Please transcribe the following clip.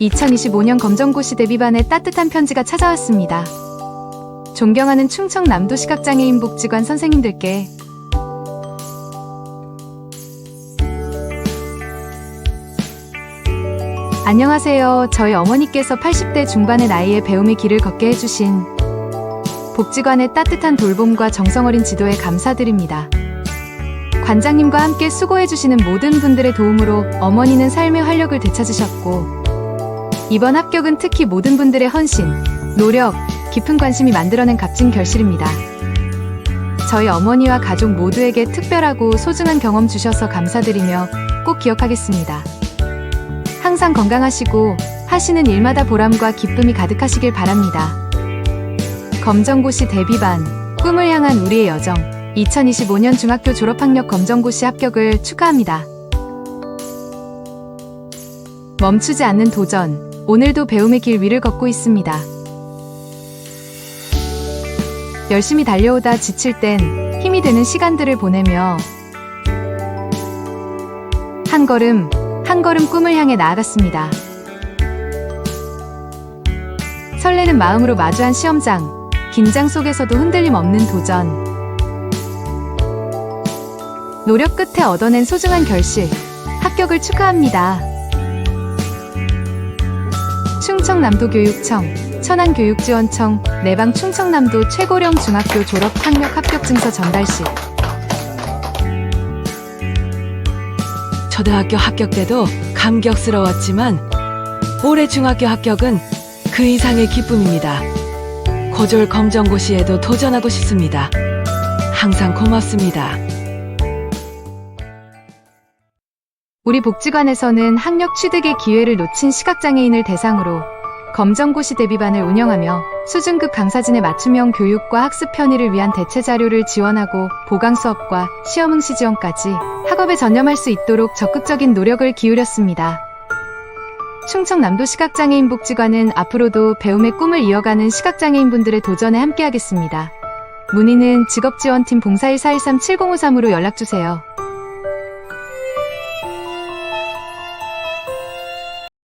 2025년 검정고시 데뷔반에 따뜻한 편지가 찾아왔습니다. 존경하는 충청남도 시각장애인 복지관 선생님들께 안녕하세요. 저희 어머니께서 80대 중반의 나이에 배움의 길을 걷게 해주신 복지관의 따뜻한 돌봄과 정성어린 지도에 감사드립니다. 관장님과 함께 수고해주시는 모든 분들의 도움으로 어머니는 삶의 활력을 되찾으셨고, 이번 합격은 특히 모든 분들의 헌신, 노력, 깊은 관심이 만들어낸 값진 결실입니다. 저희 어머니와 가족 모두에게 특별하고 소중한 경험 주셔서 감사드리며 꼭 기억하겠습니다. 항상 건강하시고 하시는 일마다 보람과 기쁨이 가득하시길 바랍니다. 검정고시 데뷔반 꿈을 향한 우리의 여정 2025년 중학교 졸업학력 검정고시 합격을 축하합니다. 멈추지 않는 도전 오늘도 배움의 길 위를 걷고 있습니다. 열심히 달려오다 지칠 땐 힘이 되는 시간들을 보내며 한 걸음 한 걸음 꿈을 향해 나아갔습니다. 설레는 마음으로 마주한 시험장, 긴장 속에서도 흔들림 없는 도전. 노력 끝에 얻어낸 소중한 결실, 합격을 축하합니다. 충청남도교육청, 천안교육지원청, 내방 충청남도 최고령 중학교 졸업 학력 합격증서 전달식. 초등학교 합격 때도 감격스러웠지만 올해 중학교 합격은 그 이상의 기쁨입니다. 고졸 검정고시에도 도전하고 싶습니다. 항상 고맙습니다. 우리 복지관에서는 학력 취득의 기회를 놓친 시각장애인을 대상으로 검정고시 대비반을 운영하며 수준급 강사진의 맞춤형 교육과 학습 편의를 위한 대체 자료를 지원하고 보강 수업과 시험 응시 지원까지 학업에 전념할 수 있도록 적극적인 노력을 기울였습니다. 충청남도 시각장애인 복지관은 앞으로도 배움의 꿈을 이어가는 시각장애인분들의 도전에 함께하겠습니다. 문의는 직업지원팀 0414137053으로 연락주세요.